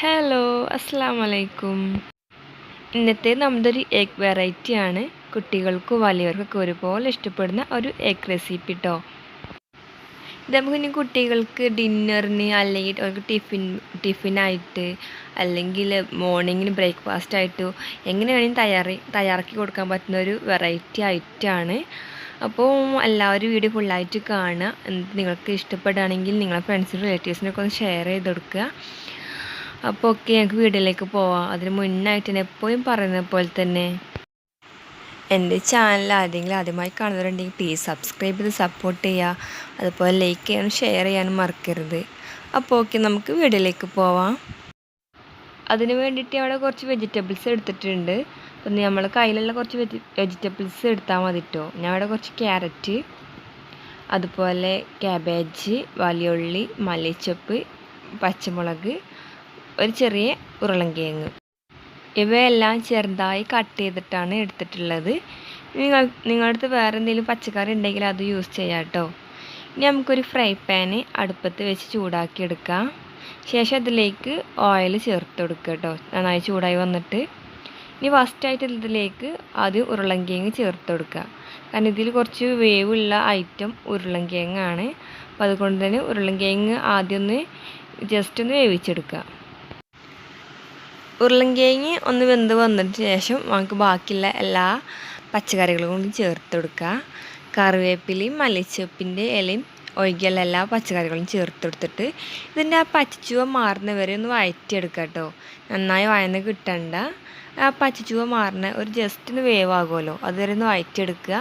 Hello അസ്സാം വലൈക്കും ഇന്നത്തെ നമ്മുടെ ഒരു എഗ് വെറൈറ്റി ആണ്. കുട്ടികൾക്കും വലിയവർക്കൊക്കെ ഒരുപോലെ ഇഷ്ടപ്പെടുന്ന ഒരു എഗ് റെസിപ്പി കേട്ടോ ഇത് നമുക്ക് ഇനി കുട്ടികൾക്ക് ഡിന്നറിന് അല്ലെങ്കിൽ അവർക്ക് ടിഫിൻ ടിഫിനായിട്ട് അല്ലെങ്കിൽ മോർണിംഗിന് ബ്രേക്ക്ഫാസ്റ്റ് ആയിട്ടോ എങ്ങനെ വേണമെങ്കിലും തയ്യാറി തയ്യാറാക്കി കൊടുക്കാൻ പറ്റുന്ന ഒരു വെറൈറ്റി ഐറ്റമാണ് അപ്പോൾ എല്ലാവരും വീഡിയോ ഫുള്ളായിട്ട് കാണുക. നിങ്ങൾക്ക് ഇഷ്ടപ്പെടുകയാണെങ്കിൽ നിങ്ങളെ ഫ്രണ്ട്സിനും റിലേറ്റീവ്സിനൊക്കെ ഒന്ന് ഷെയർ ചെയ്ത് കൊടുക്കുക അപ്പോൾ ഒക്കെ ഞങ്ങൾക്ക് വീട്ടിലേക്ക് പോവാം. അതിന് മുന്നായിട്ട് തന്നെ എപ്പോഴും പറയുന്ന പോലെ തന്നെ. എന്റെ ചാനൽ ആരെങ്കിലും ആദ്യമായി കാണുന്നവരുണ്ടെങ്കിൽ പ്ലീസ് സബ്സ്ക്രൈബ് ചെയ്ത് സപ്പോർട്ട് ചെയ്യുക. അതുപോലെ ലൈക്ക് ചെയ്യാനും ഷെയർ ചെയ്യാനും മറക്കരുത്. അപ്പോൾ ഓക്കെ നമുക്ക് വീട്ടിലേക്ക് പോവാം. അതിന് വേണ്ടിയിട്ട് അവിടെ കുറച്ച് വെജിറ്റബിൾസ് എടുത്തിട്ടുണ്ട്. അപ്പം നമ്മൾ കയ്യിലുള്ള കുറച്ച് വെജി വെജിറ്റബിൾസ് എടുത്താൽ മതി കേട്ടോ ഞാൻ അവിടെ കുറച്ച് ക്യാരറ്റ് അതുപോലെ ക്യാബേജ് വലിയുള്ളി മല്ലിച്ചപ്പ് പച്ചമുളക് ഒരു ചെറിയ ഉരുളൻകിഴങ്ങ്. ഇവയെല്ലാം ചെറുതായി കട്ട് ചെയ്തിട്ടാണ് എടുത്തിട്ടുള്ളത്. നിങ്ങൾ നിങ്ങളുടെ അടുത്ത് വേറെ എന്തെങ്കിലും പച്ചക്കറി ഉണ്ടെങ്കിൽ അത് യൂസ് ചെയ്യാം കേട്ടോ ഇനി നമുക്കൊരു ഫ്രൈ പാന് അടുപ്പത്ത് വെച്ച് ചൂടാക്കി എടുക്കാം ശേഷം അതിലേക്ക് ഓയിൽ ചേർത്ത് കൊടുക്കുക കേട്ടോ നന്നായി ചൂടായി വന്നിട്ട്. ഇനി ഫസ്റ്റായിട്ട് ഇതിലേക്ക് ആദ്യം ഉരുളൻകിഴങ്ങ് ചേർത്ത് കൊടുക്കുക. കാരണം ഇതിൽ കുറച്ച് വേവുള്ള ഐറ്റം ഉരുളൻകിഴങ്ങാണ്. അപ്പോൾ അതുകൊണ്ട് തന്നെ ഉരുളൻകിഴങ്ങ് ആദ്യം ഒന്ന് ജസ്റ്റ് ഒന്ന് വേവിച്ചെടുക്കുക. ഉരുളൻകിഴങ്ങ് ഒന്ന് വെന്ത് വന്നതിന് ശേഷം നമുക്ക് ബാക്കിയുള്ള എല്ലാ പച്ചക്കറികളും കൊണ്ട് ചേർത്ത് കൊടുക്കുക. കറിവേപ്പിലയും മല്ലിച്ചപ്പിന്റെ ഇലയും ഒഴികെയുള്ള എല്ലാ പച്ചക്കറികളും ചേർത്ത് കൊടുത്തിട്ട് ഇതിന്റെ ആ പച്ചച്ചുവ മാറുന്നവരെ ഒന്ന് വഴറ്റിയെടുക്കുക കേട്ടോ. നന്നായി വഴന്ന് കിട്ടണ്ട. ആ പച്ചച്ചുവ മാറുന്ന ഒരു ജസ്റ്റ് ഒന്ന് വേവ് വേവാകുമല്ലോ. അതുവരെ ഒന്ന് വഴറ്റിയെടുക്കുക.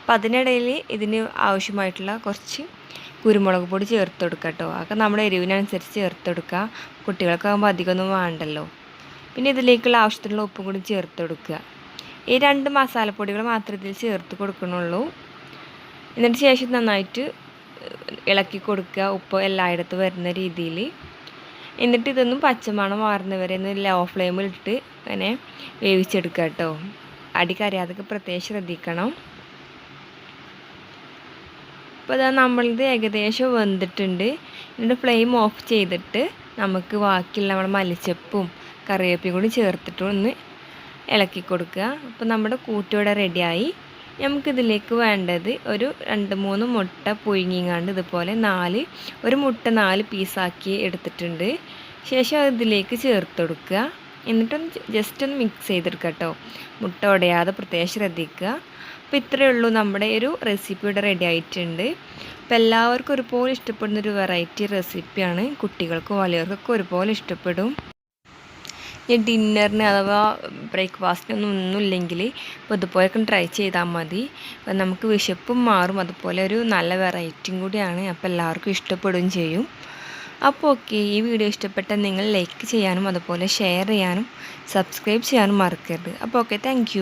അപ്പം അതിനിടയിൽ ഇതിന് ആവശ്യമായിട്ടുള്ള കുറച്ച് കുരുമുളക് പൊടി ചേർത്ത് കൊടുക്കുക കേട്ടോ. അതൊക്കെ നമ്മുടെ എരിവിനനുസരിച്ച് ചേർത്ത് കൊടുക്കുക. കുട്ടികൾക്കാകുമ്പോൾ അധികമൊന്നും വേണ്ടല്ലോ. പിന്നെ ഇതിലേക്കുള്ള ആവശ്യത്തിനുള്ള ഉപ്പും കൂടി ചേർത്ത് കൊടുക്കുക. ഈ രണ്ട് മസാലപ്പൊടികൾ മാത്രമേ ഇതിൽ ചേർത്ത് കൊടുക്കണുള്ളൂ. എന്നിട്ട് ശേഷം നന്നായിട്ട് ഇളക്കി കൊടുക്കുക. ഉപ്പ് എല്ലായിടത്തും വരുന്ന രീതിയിൽ. എന്നിട്ട് ഇതൊന്നും പച്ചമണം മാറുന്നവരെ ഒന്ന് ലോ ഫ്ലെയിമിൽ ഇട്ട് അങ്ങനെ വേവിച്ചെടുക്കുക കേട്ടോ. അടി കരയാതൊക്കെ പ്രത്യേകം ശ്രദ്ധിക്കണം. അപ്പോൾ അതാ നമ്മളിത് ഏകദേശം വെന്തിട്ടുണ്ട്. എന്നിട്ട് ഫ്ലെയിം ഓഫ് ചെയ്തിട്ട് നമുക്ക് ബാക്കിയുള്ള നമ്മുടെ മല്ലിച്ചപ്പും കറിവേപ്പിയും കൂടി ചേർത്തിട്ട് ഒന്ന് ഇളക്കി കൊടുക്കുക. അപ്പോൾ നമ്മുടെ കൂട്ടിവിടെ റെഡിയായി നമുക്കിതിലേക്ക് വേണ്ടത് ഒരു രണ്ട് മൂന്ന് മുട്ട പുഴുങ്ങിങ്ങാണ്ട് ഇതുപോലെ നാല് ഒരു മുട്ട നാല് പീസാക്കി എടുത്തിട്ടുണ്ട്. ശേഷം ഇതിലേക്ക് ചേർത്ത് കൊടുക്കുക. എന്നിട്ടൊന്ന് ജസ്റ്റ് ഒന്ന് മിക്സ് ചെയ്തെടുക്കുക കേട്ടോ. മുട്ട ഉടയാതെ പ്രത്യേകം ശ്രദ്ധിക്കുക. അപ്പോൾ ഇത്രയേ ഉള്ളൂ നമ്മുടെ ഒരു റെസിപ്പി ഇവിടെ റെഡി ആയിട്ടുണ്ട്. അപ്പോൾ എല്ലാവർക്കും ഒരുപോലെ ഇഷ്ടപ്പെടുന്ന ഒരു വെറൈറ്റി റെസിപ്പിയാണ് കുട്ടികൾക്കും വലിയവർക്കൊക്കെ ഒരുപോലെ ഇഷ്ടപ്പെടും. ഇനി ഡിന്നറിന് അഥവാ ബ്രേക്ക്ഫാസ്റ്റിനൊന്നും ഒന്നുമില്ലെങ്കിൽ ഇപ്പോൾ ഇതുപോലെയൊക്കെ ട്രൈ ചെയ്താൽ മതി. അപ്പം നമുക്ക് വിശപ്പും മാറും. അതുപോലെ ഒരു നല്ല വെറൈറ്റിയും കൂടിയാണ്. അപ്പോൾ എല്ലാവർക്കും ഇഷ്ടപ്പെടുകയും ചെയ്യും. അപ്പോൾ ഓക്കെ ഈ വീഡിയോ ഇഷ്ടപ്പെട്ട നിങ്ങൾ ലൈക്ക് ചെയ്യാനും അതുപോലെ ഷെയർ ചെയ്യാനും സബ്സ്ക്രൈബ് ചെയ്യാനും മറക്കരുത്. അപ്പോൾ ഓക്കെ താങ്ക്